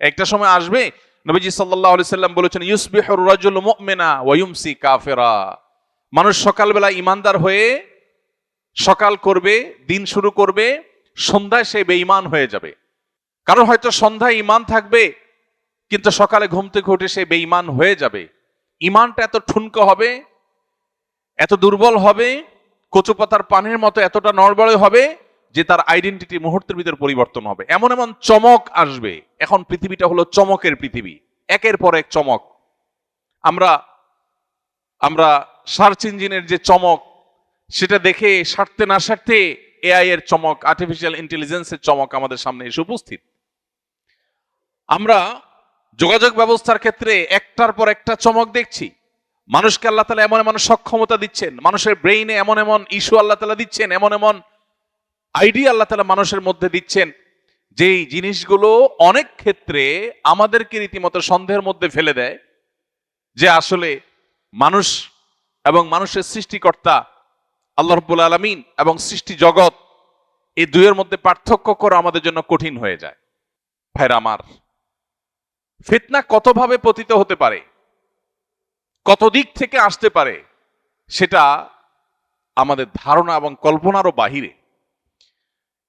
একটা সময় আসবে নবীজি আলাইহি সাল্লাম বলেছেন, ইউসবিহুর রাজুল মুমিনা ওয়া ইউমসি কাফিরা। মানুষ সকালবেলা ইমানদার হয়ে সকাল করবে, দিন শুরু করবে, সন্ধ্যায় সে বেঈমান হয়ে যাবে। কারণ হয়তো সন্ধ্যায় ইমান থাকবে, কিন্তু সকালে ঘুম থেকে সে বেঈমান হয়ে যাবে। ইমানটা এত ঠুনকো হবে, এত দুর্বল হবে কচু পাতার পানির মতো এতটা নড়বড়ে হবে যে তার আইডেন্টিটি মুহূর্তের ভিতর পরিবর্তন হবে। এমন এমন চমক আসবে। এখন পৃথিবীটা হলো চমকের পৃথিবী। একের পর এক চমক। আমরা আমরা সার্চ ইঞ্জিনের যে চমক, সেটা দেখে, সারতে না সারতে এআই এর চমক আর্টিফিশিয়াল ইন্টেলিজেন্সের চমক আমাদের সামনে এসে উপস্থিত। আমরা যোগাযোগ ব্যবস্থার ক্ষেত্রে একটার পর একটা চমক দেখছি। মানুষকে আল্লাহ তালা এমন এমন সক্ষমতা দিচ্ছেন। মানুষের ব্রেইনে এমন এমন ইস্যু আল্লাহ তালা দিচ্ছেন। এমন এমন আইডিয়া আল্লাহ তালা মানুষের মধ্যে দিচ্ছেন, যেই জিনিসগুলো অনেক ক্ষেত্রে আমাদেরকে রীতিমতো সন্দেহের মধ্যে ফেলে দেয়, যে আসলে মানুষ এবং মানুষের সৃষ্টিকর্তা আল্লাহ রব্বুল আলমিন এবং সৃষ্টি জগৎ, এই দুইয়ের মধ্যে পার্থক্য করা আমাদের জন্য কঠিন হয়ে যায়। ভাইরা আমার, ফিতনা কতভাবে পতিত হতে পারে, কত দিক থেকে আসতে পারে, সেটা আমাদের ধারণা এবং কল্পনারও বাহিরে।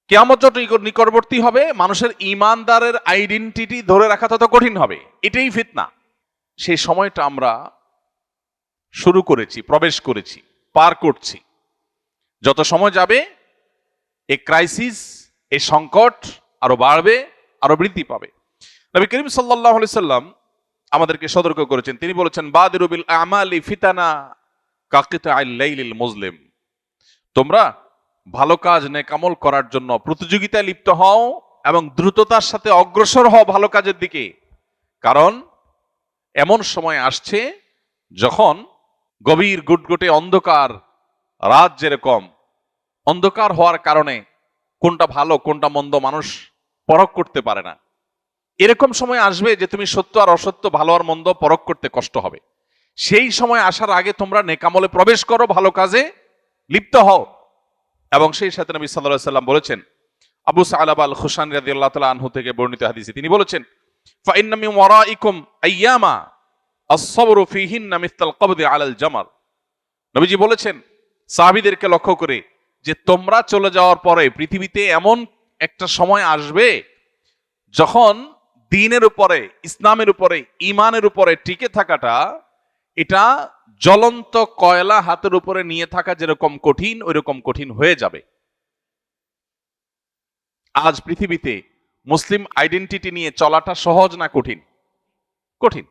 কেয়ামত যত নিকট- নিকটবর্তী হবে, মানুষের ইমানদারের আইডেন্টিটি ধরে রাখা তত কঠিন হবে। এটাই ফিতনা। সেই সময়টা আমরা শুরু করেছি, প্রবেশ করেছি, পার করছি। যত সময় যাবে, এ ক্রাইসিস এ সংকট আরও বাড়বে, আরও বৃদ্ধি পাবে। নবী করিম সাল্লাহ সাল্লাম আমাদেরকে সতর্ক করেছেন। তিনি বলেছেন বাদিরুবিল আমালি ফিতানা কাকিতা আইলাইলিল মুসলিম তোমরা ভালো কাজ নেকামল করার জন্য প্রতিযোগিতায় লিপ্ত হও এবং দ্রুততার সাথে অগ্রসর হও ভালো কাজের দিকে। কারণ এমন সময় আসছে যখন গভীর গুটগুটে অন্ধকার, রাত যেরকম। অন্ধকার হওয়ার কারণে কোনটা ভালো, কোনটা মন্দ মানুষ পরখ করতে পারে না। এরকম সময় আসবে যে তুমি সত্য আর অসত্য, ভালো আর মন্দ পরখ করতে কষ্ট হবে। সেই সময় আসার আগে তোমরা নেকামলে প্রবেশ করো, ভালো কাজে লিপ্ত হও। এবং সেই সাথে নবী সাল্লাল্লাহু সাল্লাম বলেছেন, আবু সালাব আল খুশান রাদিয়াল্লাহু তাআলা আনহু থেকে বর্ণিত হাদিসে তিনি বলেছেন, ফাইন্না মিন ওয়ারাইকুম আইয়ামা আস-সাবরু ফীহিন্না মিসলাল কবদি আলাল জামার নবীজি বলেছেন, সাহাবীদেরকে লক্ষ্য করে যে তোমরা চলে যাওয়ার পরে পৃথিবীতে এমন একটা সময় আসবে যখন দিনের উপরে, ইসলামের উপরে ইমানের উপরে টিকে থাকাটা, এটা জ্বলন্ত কয়লা হাতের উপরে নিয়ে থাকা যেরকম কঠিন, ওইরকম কঠিন হয়ে যাবে। আজ পৃথিবীতে মুসলিম আইডেন্টিটি নিয়ে চলাটা সহজ না কঠিন? কঠিন।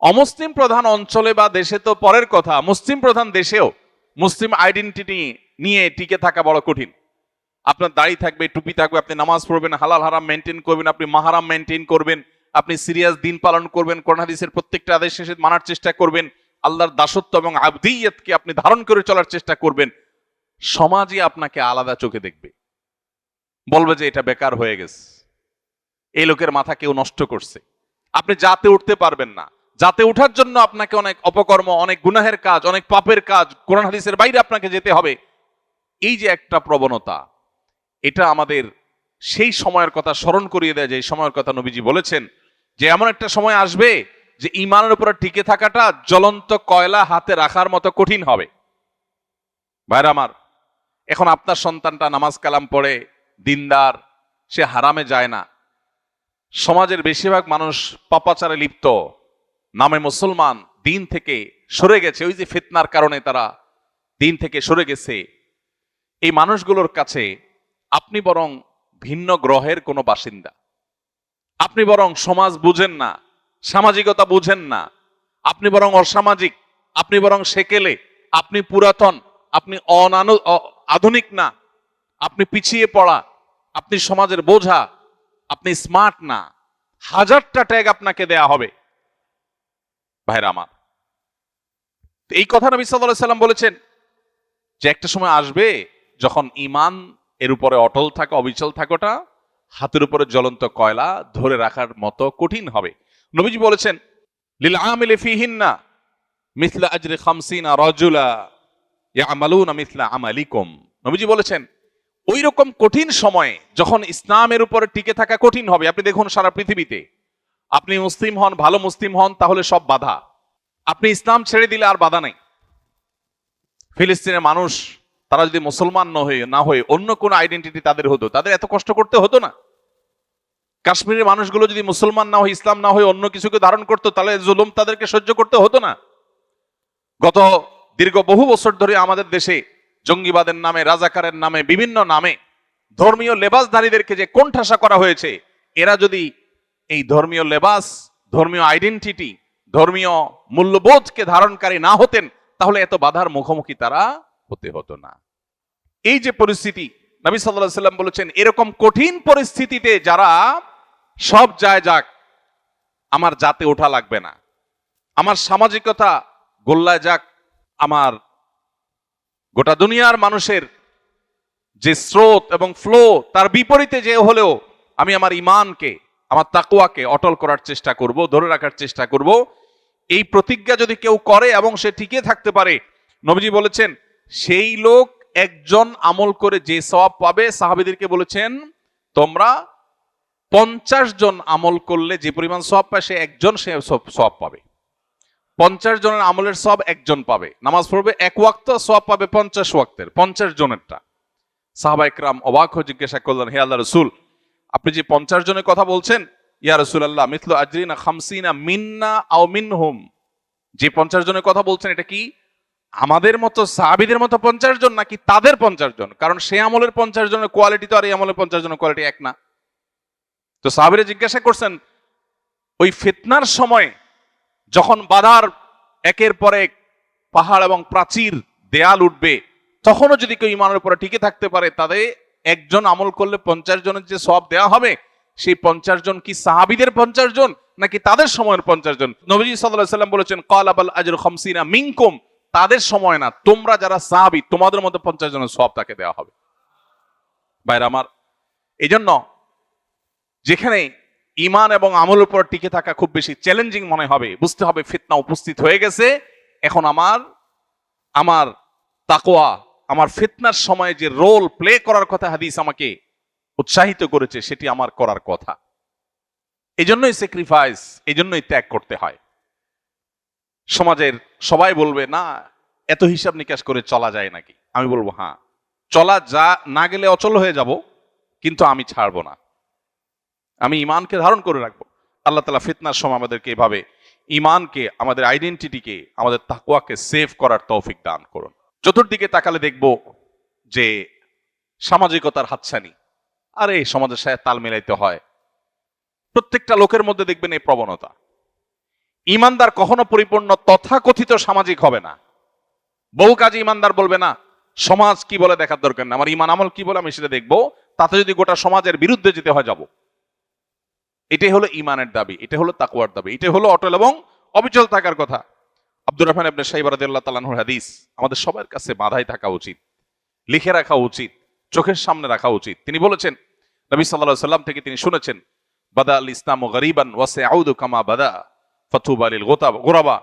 অমুসলিম প্রধান অঞ্চলে বা দেশে তো পরের কথা, মুসলিম প্রধান দেশেও মুসলিম আইডেন্টিটি নিয়ে টিকে থাকা বড় কঠিন। আপনার দাড়ি থাকবে, টুপি থাকবে, আপনি নামাজ পড়বেন, হালাল হারাম মেনটেন করবেন, আপনি মাহারাম মেনটেন করবেন, আপনি সিরিয়াস দিন পালন করবেন, কোরআন হাদিসের প্রত্যেকটা আদেশ শেষে মানার চেষ্টা করবেন আল্লাহর দাসত্ব এবং আবদিয়তকে আপনি ধারণ করে চলার চেষ্টা করবেন, সমাজই আপনাকে আলাদা চোখে দেখবে। বলবে যে এটা বেকার হয়ে গেছে। এই লোকের মাথা কেউ নষ্ট করছে। আপনি যাতে উঠতে পারবেন না। যাতে উঠার জন্য আপনাকে অনেক অপকর্ম, অনেক গুনাহের কাজ, অনেক পাপের কাজ, কোরআন হাদিসের বাইরে আপনাকে যেতে হবে। এই যে একটা প্রবণতা, এটা আমাদের সেই সময়ের কথা স্মরণ করিয়ে দেয়, যে সময়ের কথা নবীজি বলেছেন যে, এমন একটা সময় আসবে যে ইমানের উপরে টিকে থাকাটা জ্বলন্ত কয়লা হাতে রাখার মতো কঠিন হবে। ভাইরা আমার, এখন আপনার সন্তানটা নামাজ কালাম পড়ে, দিনদার, সে হারামে যায় না। সমাজের বেশিরভাগ মানুষ পাপাচারে লিপ্ত, নামে মুসলমান, দিন থেকে সরে গেছে। ওই যে ফিতনার কারণে তারা দিন থেকে সরে গেছে। এই মানুষগুলোর কাছে আপনি বরং ভিন্ন গ্রহের কোনো বাসিন্দা। আপনি বরং সমাজ বুঝেন না সামাজিকতা বুঝেন না। আপনি বরং অসামাজিক, আপনি বরং সেকেলে, আপনি পুরাতন, আপনি অনানু আধুনিক না। আপনি পিছিয়ে পড়া, আপনি সমাজের বোঝা, আপনি স্মার্ট না। হাজারটা ট্যাগ আপনাকে দেয়া হবে। ভাইরা আমার, এই কথা নবী আলাইহি সাল্লাম বলেছেন যে একটা সময় আসবে যখন ইমান এর উপরে অটল থাকা, অবিচল থাকাটা হাতের উপরে জ্বলন্ত কয়লা ধরে রাখার মতো কঠিন হবে। নবীজি বলেছেন, লিল আমিলে ফিহিন্না মিথলা আজরে খামসিনা রাজুলা ইয়ামালুনা মিথলা আমালিকুম। নবীজি বলেছেন ওই রকম কঠিন সময়ে যখন ইসলামের উপরে টিকে থাকা কঠিন হবে, আপনি দেখুন সারা পৃথিবীতে, আপনি মুসলিম হন, ভালো মুসলিম হন, তাহলে সব বাধা। আপনি ইসলাম ছেড়ে দিলে আর বাধা নেই। ফিলিস্তিনের মানুষ, তারা যদি মুসলমান না হয়ে না হয়ে অন্য কোনো আইডেন্টিটি তাদের হতো, তাদের এত কষ্ট করতে হতো না। কাশ্মীরের মানুষগুলো যদি মুসলমান না হয়ে, ইসলাম না হয়ে, অন্য কিছুকে ধারণ করতো, তাহলে জুলুম তাদেরকে সহ্য করতে হতো না। গত দীর্ঘ বহু বছর ধরে আমাদের দেশে জঙ্গিবাদের নামে, রাজাকারের নামে, বিভিন্ন নামে ধর্মীয় লেবাসধারীদেরকে যে কোণঠাসা করা হয়েছে, এরা যদি এই ধর্মীয় লেবাস, ধর্মীয় আইডেন্টিটি, ধর্মীয় মূল্যবোধকে ধারণকারী না হতেন, তাহলে এত বাধার মুখোমুখি তারা হতে হতো না। এই যে পরিস্থিতি, নবী সাল্লাহ সাল্লাম বলেছেন, এরকম কঠিন পরিস্থিতিতে যারা সব যায় যাক, আমার জাতে ওঠা লাগবে না। আমার সামাজিকতা গোল্লায় যাক, আমার গোটা দুনিয়ার মানুষের যে স্রোত এবং ফ্লো তার বিপরীতে যে হলেও আমি আমার ইমানকে, আমার তাকুয়াকে অটল করার চেষ্টা করব, ধরে রাখার চেষ্টা করব। এই প্রতিজ্ঞা যদি কেউ করে এবং সে টিকে থাকতে পারে, নবীজি বলেছেন, সেই লোক একজন আমল করে যে সওয়াব পাবে, সাহাবিদেরকে বলেছেন, তোমরা পঞ্চাশ জন আমল করলে যে পরিমাণ সব পায়, সে একজন সে সব পাবে। পঞ্চাশ জনের আমলের সব একজন পাবে। নামাজ পড়বে এক ওয়াক্ত সব পাবে পঞ্চাশ ওয়াক্তের, পঞ্চাশ জনেরটা। সাহাবা একরাম অবাক হয়ে জিজ্ঞাসা করলেন, হে আল্লাহ রসুল, আপনি যে পঞ্চাশ জনের কথা বলছেন, ইয়া রসুল আল্লাহ মিথল আজরিনা খামসিনা মিন্না আও মিনহুম। যে পঞ্চাশ জনের কথা বলছেন, এটা কি আমাদের মতো সাহাবিদের মতো পঞ্চাশ জন নাকি তাদের পঞ্চাশ জন? কারণ সে আমলের পঞ্চাশ জনের কোয়ালিটি তো আর এই আমলের পঞ্চাশ জনের কোয়ালিটি এক না। তো সাহাবিরা জিজ্ঞাসা করছেন, ওই ফিতনার সময় যখন বাধার একের পর এক পাহাড় এবং প্রাচীর দেয়াল উঠবে, তখনও যদি কেউ ইমানের উপরে টিকে থাকতে পারে তাদের একজন আমল করলে পঞ্চাশ জনের যে সব দেওয়া হবে, সেই পঞ্চাশ জন কি সাহাবিদের পঞ্চাশ জন, নাকি তাদের সময়ের পঞ্চাশ জন? নবীজি সাল্লাম বলেছেন, কল আবাল আজর খমসিনা মিংকুম তাদের সময় না, তোমরা যারা সাহাবি, তোমাদের মধ্যে পঞ্চাশ জনের সব তাকে দেওয়া হবে। বাইরে আমার এই জন্য যেখানে ইমান এবং আমলের উপর টিকে থাকা খুব বেশি চ্যালেঞ্জিং মনে হবে। বুঝতে হবে ফিতনা উপস্থিত হয়ে গেছে। এখন আমার আমার তাকোয়া আমার ফিতনার সময় যে রোল প্লে করার কথা হাদিস আমাকে উৎসাহিত করেছে, সেটি আমার করার কথা। এই জন্যই স্যাক্রিফাইস এই জন্যই ত্যাগ করতে হয়। সমাজের সবাই বলবে, না, এত হিসাব নিকাশ করে চলা যায় নাকি? আমি বলব হ্যাঁ চলা যা, না গেলে অচল হয়ে যাব, কিন্তু আমি ছাড়বো না। আমি ইমানকে ধারণ করে রাখব। আল্লাহ তালা ফিতনার সময় আমাদেরকে এভাবে ইমানকে আমাদের আইডেন্টিটিকে আমাদের তাকুয়াকে সেভ করার তৌফিক দান করুন। চতুর্দিকে তাকালে দেখব যে সামাজিকতার হাতছানি। আরে, সমাজের সাথে তাল মিলাইতে হয়। প্রত্যেকটা লোকের মধ্যে দেখবেন এই প্রবণতা। ইমানদার কখনো পরিপূর্ণ তথাকথিত সামাজিক হবে না। বহু কাজে ইমানদার বলবে না, সমাজ কি বলে দেখার দরকার না আমার ইমান আমল কি বলে আমি সেটা দেখব, তাতে যদি গোটা সমাজের বিরুদ্ধে যেতে হয়, যাব। এটাই হলো ইমানের দাবি এটা হলো তাকুয়ার দাবি এটা হলো অটল এবং অবিচল থাকার কথা। আব্দুর রহমান আবনে সাইবারাদিল্লাহ তালাহুর হাদিস, আমাদের সবার কাছে বাধাই থাকা উচিত, লিখে রাখা উচিত, চোখের সামনে রাখা উচিত। তিনি বলেছেন, নবী সাল্লাহ সাল্লাম থেকে তিনি শুনেছেন, বাদা আল ইসলাম ও গরিবান ওয়াসে আউদু কামা বাদা, ফতুব আলিল গোতাব, গোরাবা।